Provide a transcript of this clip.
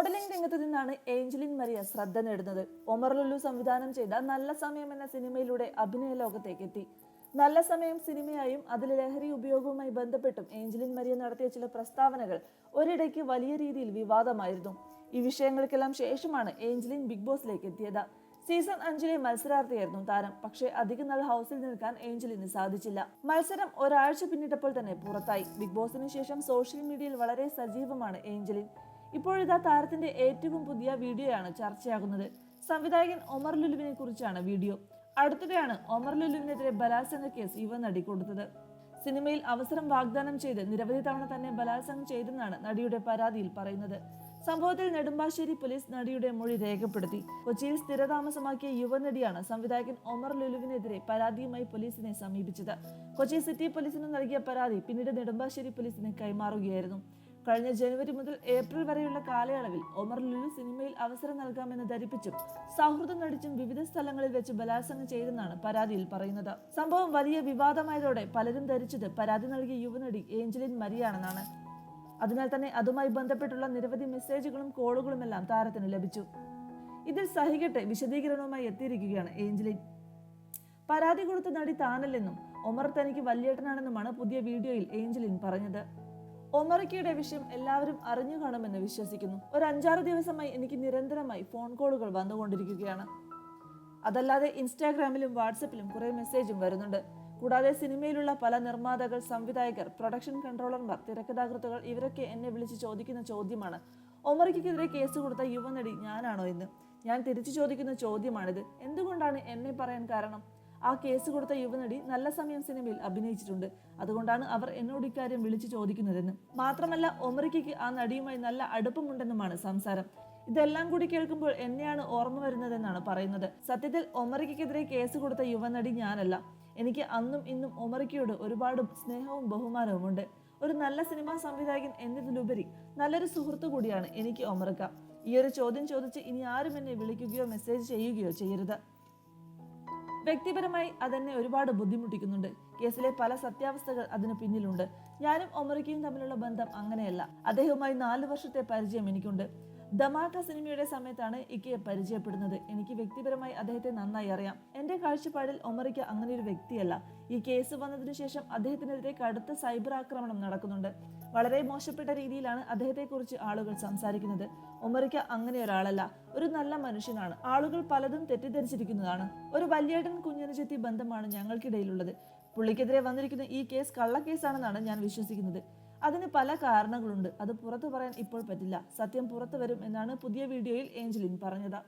Modelling രംഗത്ത് നിന്നാണ് Angeline Maria ശ്രദ്ധ നേടുന്നത്. ഒമർ ലുലു സംവിധാനം ചെയ്ത നല്ല സമയം എന്ന സിനിമയിലൂടെ അഭിനയ ലോകത്തേക്ക് എത്തി നല്ല സമയം സിനിമയായും അതിൽ ലഹരി ഉപയോഗവുമായി ബന്ധപ്പെട്ടും ഏഞ്ചലിൻ മരിയ നടത്തിയ ചില പ്രസ്താവനകൾ ഒരിടയ്ക്ക് വലിയ രീതിയിൽ വിവാദമായിരുന്നു. ഈ വിഷയങ്ങൾക്കെല്ലാം ശേഷമാണ് ഏഞ്ചലിൻ ബിഗ് ബോസിലേക്ക് എത്തിയത്. സീസൺ അഞ്ചിലെ മത്സരാർത്ഥിയായിരുന്നു താരം. പക്ഷേ അധികം നാൾ ഹൗസിൽ നിൽക്കാൻ ഏഞ്ചലിന് സാധിച്ചില്ല. മത്സരം ഒരാഴ്ച പിന്നിട്ടപ്പോൾ തന്നെ പുറത്തായി. ബിഗ് ബോസിന് ശേഷം സോഷ്യൽ മീഡിയയിൽ വളരെ സജീവമാണ് ഏഞ്ചലിൻ. ഇപ്പോഴിതാ താരത്തിന്റെ ഏറ്റവും പുതിയ വീഡിയോയാണ് ചർച്ചയാകുന്നത്. സംവിധായകൻ ഒമർ ലുലുവിനെ കുറിച്ചാണ് വീഡിയോ. അടുത്തിടെയാണ് ഒമർ ലുലുവിനെതിരെ ബലാത്സംഗ കേസ് യുവ നടി കൊടുത്തത്. സിനിമയിൽ അവസരം വാഗ്ദാനം ചെയ്ത് നിരവധി തവണ തന്നെ ബലാത്സംഗം ചെയ്തെന്നാണ് നടിയുടെ പരാതിയിൽ പറയുന്നത്. സംഭവത്തിൽ നെടുമ്പാശ്ശേരി പോലീസ് നടിയുടെ മൊഴി രേഖപ്പെടുത്തി. കൊച്ചിയിൽ സ്ഥിരതാമസമാക്കിയ യുവനടിയാണ് സംവിധായകൻ ഒമർ ലുലുവിനെതിരെ പരാതിയുമായി പോലീസിനെ സമീപിച്ചത്. കൊച്ചി സിറ്റി പോലീസിന് നൽകിയ പരാതി പിന്നീട് നെടുമ്പാശ്ശേരി പോലീസിന് കൈമാറുകയായിരുന്നു. കഴിഞ്ഞ ജനുവരി മുതൽ ഏപ്രിൽ വരെയുള്ള കാലയളവിൽ ഒമർ ലുലു സിനിമയിൽ അവസരം നൽകാമെന്ന് ധരിപ്പിച്ചും സൗഹൃദം നടിച്ചും വിവിധ സ്ഥലങ്ങളിൽ വെച്ച് ബലാത്സംഗം ചെയ്തെന്നാണ് പരാതിയിൽ പറയുന്നത്. സംഭവം വലിയ വിവാദമായതോടെ പലരും ധരിച്ചത് പരാതി നൽകിയ യുവനടി ഏഞ്ചലിൻ മരിയാണെന്നാണ്. അതിനാൽ തന്നെ അതുമായി ബന്ധപ്പെട്ടുള്ള നിരവധി മെസ്സേജുകളും കോളുകളും എല്ലാം താരത്തിന് ലഭിച്ചു. ഇതിൽ സഹികെട്ട് വിശദീകരണവുമായി എത്തിയിരിക്കുകയാണ് ഏഞ്ചലിൻ. പരാതി കൊടുത്ത നടി താനല്ലെന്നും ഒമർ തനിക്ക് വല്യേട്ടനാണെന്നുമാണ് പുതിയ വീഡിയോയിൽ ഏഞ്ചലിൻ പറഞ്ഞത്. ഒമറിക്കയുടെ വിഷയം എല്ലാവരും അറിഞ്ഞു കാണുമെന്ന് വിശ്വസിക്കുന്നു. ഒരു അഞ്ചാറ് ദിവസമായി എനിക്ക് നിരന്തരമായി ഫോൺ കോളുകൾ വന്നുകൊണ്ടിരിക്കുകയാണ്. അതല്ലാതെ ഇൻസ്റ്റാഗ്രാമിലും വാട്സപ്പിലും കുറെ മെസ്സേജും വരുന്നുണ്ട്. കൂടാതെ സിനിമയിലുള്ള പല നിർമ്മാതാക്കൾ സംവിധായകർ പ്രൊഡക്ഷൻ കൺട്രോളർമാർ തിരക്കഥാകൃത്തുകൾ ഇവരൊക്കെ എന്നെ വിളിച്ച് ചോദിക്കുന്ന ചോദ്യമാണ്. ഒമറിക്കെതിരെ കേസ് കൊടുത്ത യുവനടി ഞാനാണോ എന്ന്. ഞാൻ തിരിച്ചു ചോദിക്കുന്ന ചോദ്യമാണിത്. എന്തുകൊണ്ടാണ് എന്നെ പറയാൻ കാരണം? ആ കേസ് കൊടുത്ത യുവനടി നല്ല സമയം സിനിമയിൽ അഭിനയിച്ചിട്ടുണ്ട്. അതുകൊണ്ടാണ് അവർ എന്നോട് ഇക്കാര്യം വിളിച്ചു ചോദിക്കുന്നതെന്ന്. മാത്രമല്ല ഒമറിക്കയ്ക്ക് ആ നടിയുമായി നല്ല അടുപ്പമുണ്ടെന്നുമാണ് സംസാരം. ഇതെല്ലാം കൂടി കേൾക്കുമ്പോൾ എന്നെയാണ് ഓർമ്മ വരുന്നതെന്നാണ് പറയുന്നത്. സത്യത്തിൽ ഒമറിക്കെതിരെ കേസ് കൊടുത്ത യുവനടി ഞാനല്ല. എനിക്ക് അന്നും ഇന്നും ഒമറിക്കയോട് ഒരുപാട് സ്നേഹവും ബഹുമാനവും ഉണ്ട് ഒരു നല്ല സിനിമാ സംവിധായകൻ എന്നതിലുപരി നല്ലൊരു സുഹൃത്തു കൂടിയാണ് എനിക്ക് ഒമറിക്ക. ഈ ഒരു ചോദ്യം ചോദിച്ച് ഇനി ആരും എന്നെ വിളിക്കുകയോ മെസ്സേജ് ചെയ്യുകയോ ചെയ്യരുത്. വ്യക്തിപരമായി അതെന്നെ ഒരുപാട് ബുദ്ധിമുട്ടിക്കുന്നുണ്ട്. കേസിലെ പല സത്യാവസ്ഥകൾ അതിന് പിന്നിലുണ്ട്. ഞാനും ഒമറിക്കയും തമ്മിലുള്ള ബന്ധം അങ്ങനെയല്ല. അദ്ദേഹവുമായി നാല് വർഷത്തെ പരിചയം എനിക്കുണ്ട്. ദമാക്ക സിനിമയുടെ സമയത്താണ് ഇക്കയെ പരിചയപ്പെടുന്നത്. എനിക്ക് വ്യക്തിപരമായി അദ്ദേഹത്തെ നന്നായി അറിയാം. എന്റെ കാഴ്ചപ്പാടിൽ ഒമറിക്ക അങ്ങനെ ഒരു വ്യക്തിയല്ല. ഈ കേസ് വന്നതിനു ശേഷം അദ്ദേഹത്തിനെതിരെ കടുത്ത സൈബർ ആക്രമണം നടക്കുന്നുണ്ട്. വളരെ മോശപ്പെട്ട രീതിയിലാണ് അദ്ദേഹത്തെക്കുറിച്ച് ആളുകൾ സംസാരിക്കുന്നത്. ഒമറിക്ക അങ്ങനെ ഒരാളല്ല. ഒരു നല്ല മനുഷ്യനാണ്. ആളുകൾ പലതും തെറ്റിദ്ധരിച്ചിരിക്കുന്നതാണ്. ഒരു വല്യേട്ടൻ കുഞ്ഞനുചെത്തി ബന്ധമാണ് ഞങ്ങൾക്കിടയിലുള്ളത്. പുള്ളിക്കെതിരെ വന്നിരിക്കുന്ന ഈ കേസ് കള്ളക്കേസാണെന്നാണ് ഞാൻ വിശ്വസിക്കുന്നത്. അതിന് പല കാരണങ്ങളുണ്ട്. അത് പുറത്തു പറയാൻ ഇപ്പോൾ പറ്റില്ല. സത്യം പുറത്തു വരും എന്നാണ് പുതിയ വീഡിയോയിൽ ഏഞ്ചലിൻ പറഞ്ഞത്.